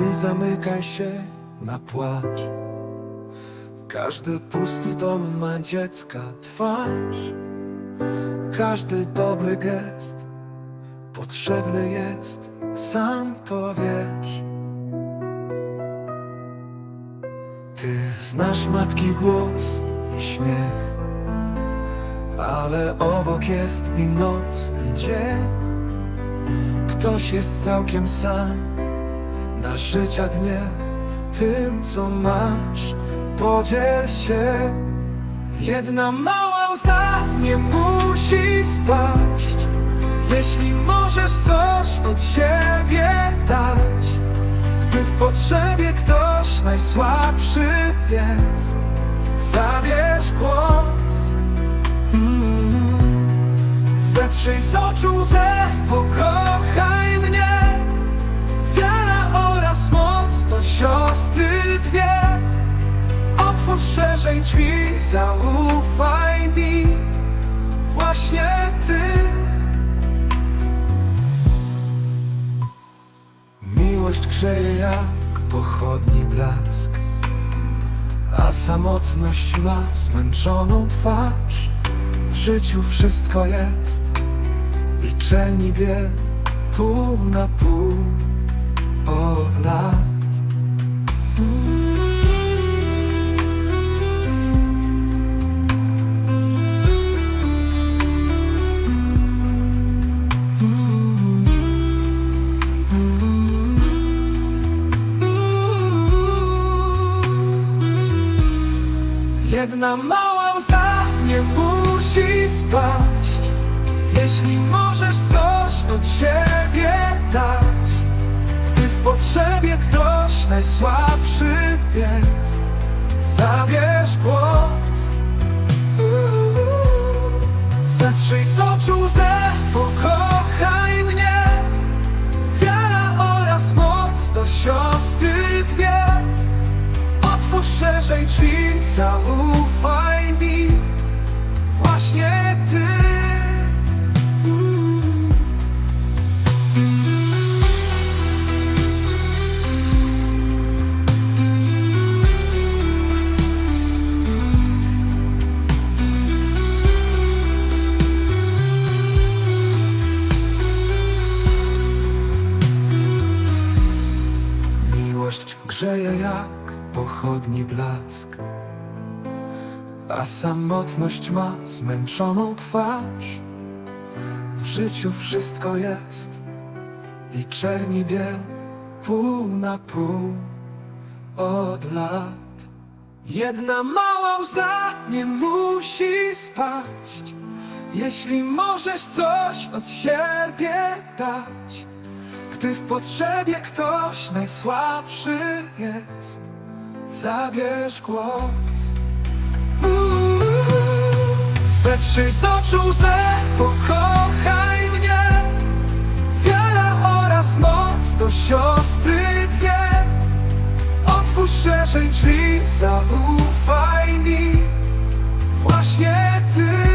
Nie zamykaj się na płacz. Każdy pusty dom ma dziecka twarz. Każdy dobry gest Potrzebny jest, sam to wiesz. Ty znasz matki głos i śmiech Ale obok jest i noc i dzień. Ktoś jest całkiem sam na życia dnie tym, co masz, podziel się. Jedna mała łza nie musi spaść, jeśli możesz coś od siebie dać. Gdy w potrzebie ktoś najsłabszy jest, zabierz głos. Mm. Zetrzyj z oczu łzę, pokochaj mnie. Siostry dwie Otwórz szerzej drzwi, zaufaj mi. Właśnie Ty. Miłość grzeje jak pochodni blask A samotność ma zmęczoną twarz. W życiu wszystko jest i czerni pół na pół od lat. Jedna mała łza nie musi spaść. Jeśli możesz coś od siebie dać Gdy w potrzebie ktoś najsłabszy Szerzej drzwi, zaufaj mi Właśnie Ty. Miłość grzeje jak pochodni blask A samotność ma zmęczoną twarz. W życiu wszystko jest I czerni biel pół na pół od lat. Jedna mała łza nie musi spaść Jeśli możesz coś od siebie dać. Gdy w potrzebie ktoś najsłabszy jest, zabierz głos. Zetrzyj z oczu łzę, pokochaj mnie. Wiara oraz moc to siostry dwie. Otwórz szerzej drzwi, zaufaj mi. Właśnie Ty.